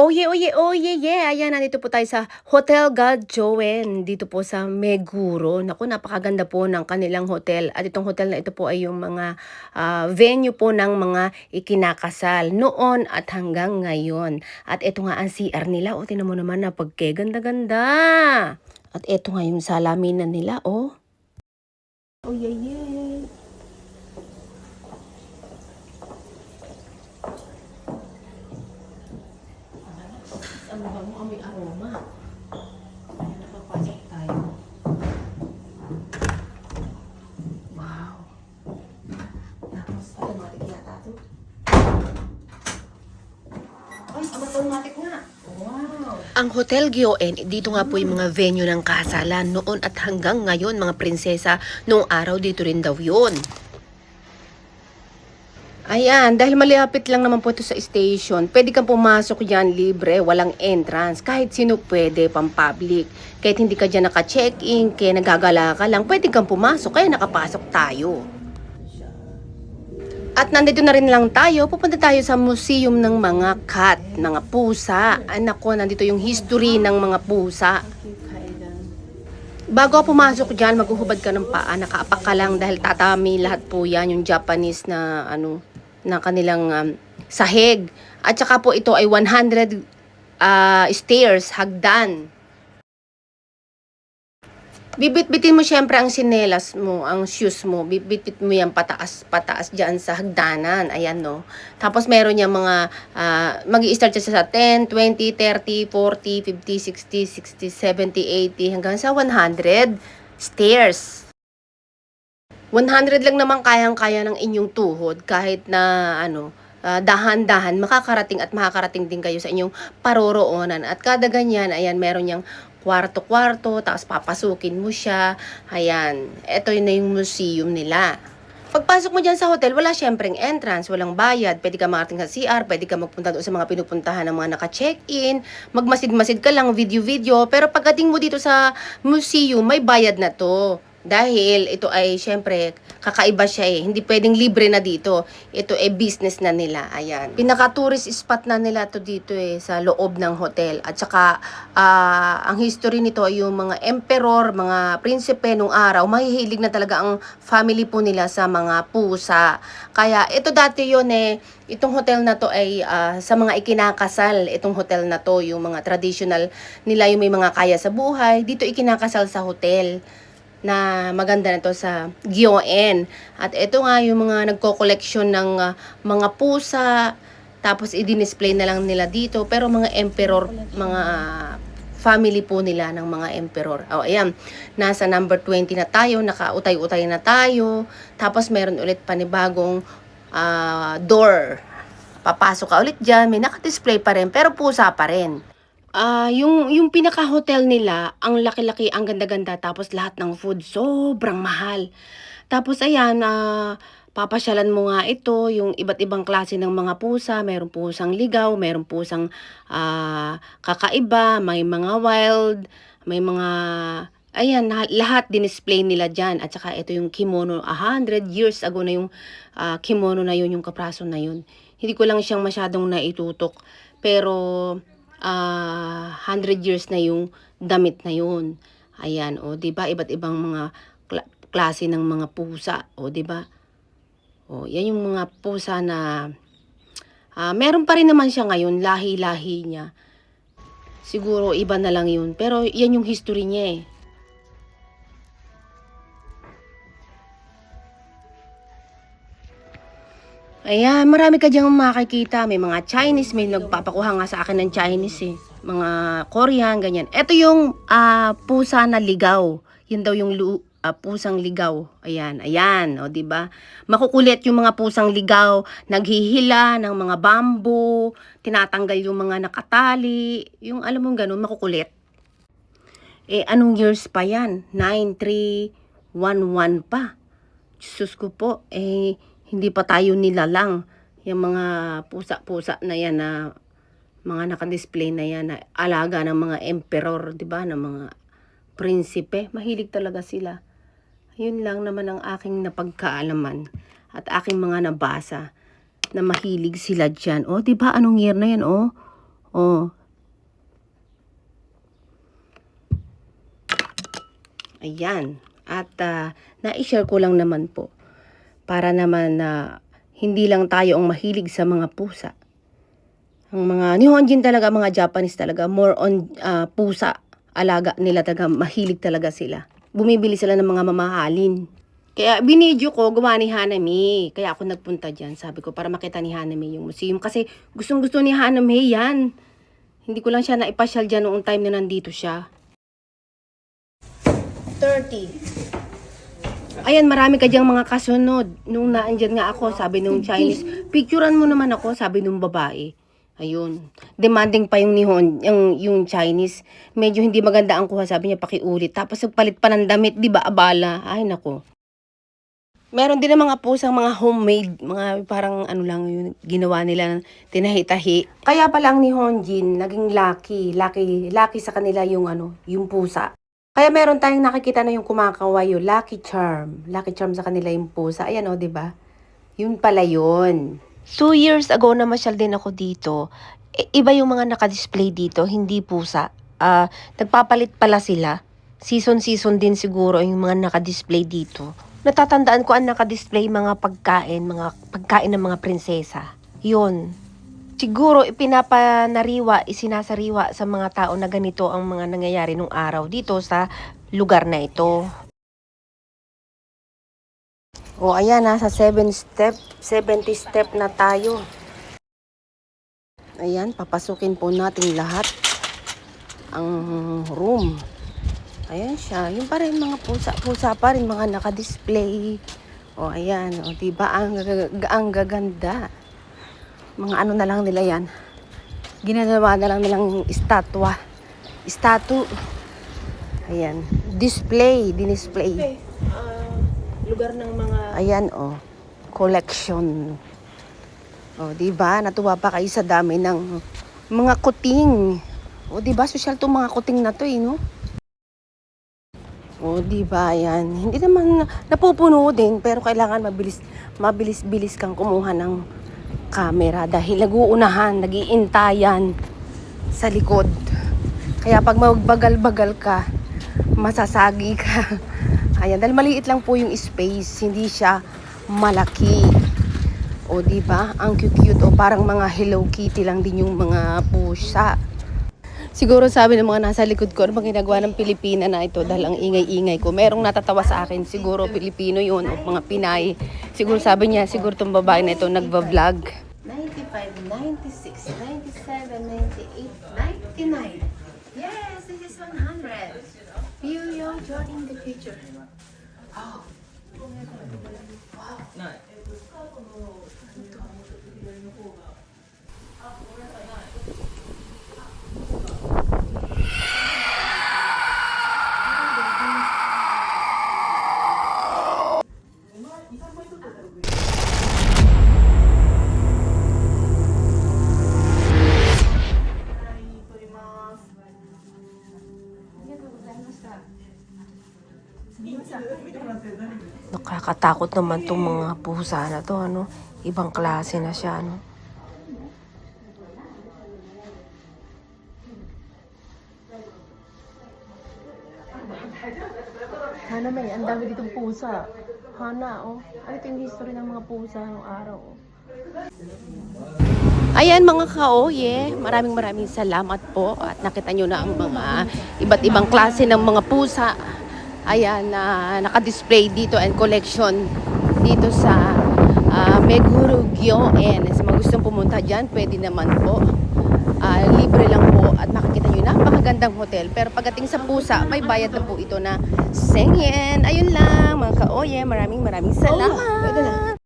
Oh yeah, oh yeah. Ayan, nandito po tayo sa Hotel God Joen. Dito po sa Meguro. Naku, napakaganda po ng kanilang hotel. At itong hotel na ito po ay yung mga ah, venue po ng mga ikinakasal noon at hanggang ngayon. At ito nga ang CR nila. O, tinan mo naman na pagkeganda-ganda. At ito nga yung salaminan nila, oh. Oh yeah, yeah. Ang bango amoy aroma. Ayan, napapasok tayo. Wow. Tapos, automatic yata to. Ay, automatic nga. Wow. Ang Hotel Gioen, dito nga po yung mga venue ng kasalan noon at hanggang ngayon, mga prinsesa, noong araw dito rin daw yun. Ayan, dahil malapit lang naman po ito sa station, pwede kang pumasok dyan libre, walang entrance. Kahit sino pwede, pang public. Kahit hindi ka dyan naka-check-in, kaya nagagala ka lang, pwede kang pumasok, kaya nakapasok tayo. At nandito na rin lang tayo, pupunta tayo sa museum ng mga cat, mga pusa. Ay nako, nandito yung history ng mga pusa. Bago pumasok dyan, maghuhubad ka ng paa, nakaapak ka lang dahil tatami lahat po yan, yung Japanese na ano, na kanilang um, sahig. At saka po ito ay 100 ah, stairs, hagdan. Bibit-bitin mo syempre ang sinelas mo, ang shoes mo. Bibit-bit mo yan pataas, pataas dyan sa hagdanan. Ayan, no. Tapos meron niya mga, uh, mag start siya sa 10, 20, 30, 40, 50, 60, 60, 70, 80, hanggang sa 100 stairs. 100 lang naman kayang-kaya ng inyong tuhod kahit na ano, ah, dahan-dahan makakarating at makakarating din kayo sa inyong paroroonan. At kada ganyan, ayan, meron niyang kwarto-kwarto, tapos papasukin mo siya. Ayan, ito na yung museum nila. Pagpasok mo dyan sa hotel, wala syempreng entrance, walang bayad. Pwede ka makarating sa CR, pwede ka magpunta doon sa mga pinupuntahan ng mga naka-check-in, magmasid-masid ka lang, video-video. Pero pagdating mo dito sa museum, may bayad na to. Dahil ito ay syempre kakaiba siya eh. Hindi pwedeng libre na dito. Ito ay business na nila. Ayan. Pinaka-tourist spot na nila to dito eh sa loob ng hotel. At saka ah, ang history nito ay yung mga emperor, mga prinsipe nung araw. Mahihilig na talaga ang family po nila sa mga pusa. Kaya ito dati yon eh. Itong hotel na to ay ah, sa mga ikinakasal. Itong hotel na to, yung mga traditional nila, yung may mga kaya sa buhay. Dito ikinakasal sa hotel na maganda na to sa Gioen. At ito nga yung mga nagko-collection ng ah, mga pusa, tapos i-display na lang nila dito. Pero mga emperor, mga family po nila ng mga emperor. Oh, ayan. Nasa number 20 na tayo, nakautay-utay na tayo. Tapos meron ulit panibagong ah, door. Papasok ka ulit dyan, may naka-display pa rin, pero pusa pa rin. Ah, yung yung pinaka-hotel nila, ang laki-laki, ang ganda-ganda, tapos lahat ng food sobrang mahal. Tapos ayan, ah, papasyalan mo nga ito, yung iba't ibang klase ng mga pusa, mayroong pusang ligaw, mayroong pusang ah, kakaiba, may mga wild, may mga Ayan, lahat, dinisplay nila dyan. At saka ito yung kimono, 100 years ago na yung ah, kimono na yun, yung kapraso na yun. Hindi ko lang siyang masyadong naitutok. Pero ah 100 years na yung damit na yun. Ayan, o, di ba? Iba't ibang mga kla- klase ng mga pusa, o, di ba? O, yan yung mga pusa na ah, meron pa rin naman siya ngayon, lahi-lahi niya. Siguro iba na lang yun, pero yan yung history niya eh. Ayan, marami ka diyang makikita. May mga Chinese, may nagpapakuha nga sa akin ng Chinese eh. Mga Korean, ganyan. Ito yung ah, pusa na ligaw. Yun daw yung lu- ah, pusang ligaw. Ayan, ayan, o di ba? Makukulit yung mga pusang ligaw, naghihila ng mga bamboo, tinatanggal yung mga nakatali, yung alam mo ganun, makukulit. Eh, anong years pa yan? 9311 pa. Diyos ko po, eh, hindi pa tayo nilalang. Yung mga pusa-pusa na yan na mga nakadisplay na yan na alaga ng mga emperor, di ba? Ng mga prinsipe. Mahilig talaga sila. Yun lang naman ang aking napagkaalaman at aking mga nabasa na mahilig sila dyan. O, di ba anong year na yan? O, Oh. Ayan. At ah, na-share ko lang naman po para naman na hindi lang tayo ang mahilig sa mga pusa. Ang mga Nihonjin talaga, mga Japanese talaga, more on ah, pusa. Alaga nila talaga, mahilig talaga sila. Bumibili sila ng mga mamahalin. Kaya binidyo ko, gumawa ni Hanami. Kaya ako nagpunta dyan. Sabi ko, para makita ni Hanami yung museum. Kasi gustong gusto ni Hanami yan. Hindi ko lang siya naipasyal dyan noong time na nandito siya. 30. Ayan, marami ka diyang mga kasunod. Nung naandyan nga ako, sabi nung Chinese, picturean mo naman ako, sabi nung babae. Ayun. Demanding pa yung Nihon, yung, yung Chinese. Medyo hindi maganda ang kuha, sabi niya, pakiulit. Tapos nagpalit pa ng damit, di ba, abala. Ay, nako. Meron din ng mga pusang mga homemade, mga parang ano lang yun, ginawa nila, tinahi-tahi. Kaya pala ang ni Honjin, naging lucky, lucky, lucky sa kanila yung ano, yung pusa. Kaya meron tayong nakikita na yung kumakaway, yung lucky charm. Lucky charm sa kanila yung pusa. Ayan o, di ba? Yun pala yun. Two years ago na masyal din ako dito, i- iba yung mga nakadisplay dito, hindi pusa. Ah, nagpapalit pala sila. Season-season din siguro yung mga nakadisplay dito. Natatandaan ko ang nakadisplay mga pagkain, mga pagkain ng mga prinsesa. Yun. Siguro ipinapanariwa, isinasariwa sa mga tao na ganito ang mga nangyayari nung araw dito sa lugar na ito. O ayan, nasa 7 step, 70 step na tayo. Ayan, papasukin po natin lahat ang room. Ayan siya. Yung pa rin mga pusa-pusa pa rin mga nakadisplay. O ayan, o diba ang, ang gaganda. Mga ano na lang nila yan. Ginagawa na lang nilang estatwa. Estatu. Ayan. Display, dinisplay. lugar ng mga Ayan, oh. Collection. Oh, di ba? Natuwa pa kayo sa dami ng mga kuting. O, di ba? Social to mga kuting na to, eh, no? O, di ba? Ayan. Hindi naman napupuno din, pero kailangan mabilis, mabilis-bilis kang kumuha ng camera dahil naguunahan, nagiintayan sa likod. Kaya pag magbagal-bagal ka, masasagi ka. Ayan, dahil maliit lang po yung space, hindi siya malaki. O di ba? Ang cute-cute o parang mga Hello Kitty lang din yung mga pusa. Siguro sabi ng mga nasa likod ko, ano bang ginagawa ng Pilipina na ito dahil ang ingay-ingay ko. Merong natatawa sa akin, siguro Pilipino yun o mga Pinay. Siguro sabi niya, siguro tong babae na ito nagba-vlog. 95, 96, 97, 98, 99. Yes, this is 100. View your journey in the future. Nakakatakot naman tong mga pusa na to, ano? Ibang klase na siya, ano? Hana may, ang dami ditong pusa. Hana, oh. Ano ito yung history ng mga pusa ng araw, oh. Ayan mga ka-oye, maraming maraming salamat po at nakita nyo na ang mga iba't ibang klase ng mga pusa. Ayan, na naka-display dito and collection dito sa uh, Meguro Gyoen. Sa mga gustong pumunta dyan, pwede naman po. Ah, libre lang po at makikita nyo na napakagandang hotel. Pero pagdating sa pusa, may bayad na po ito na 100 yen. Ayun lang mga ka-oye, maraming maraming salamat.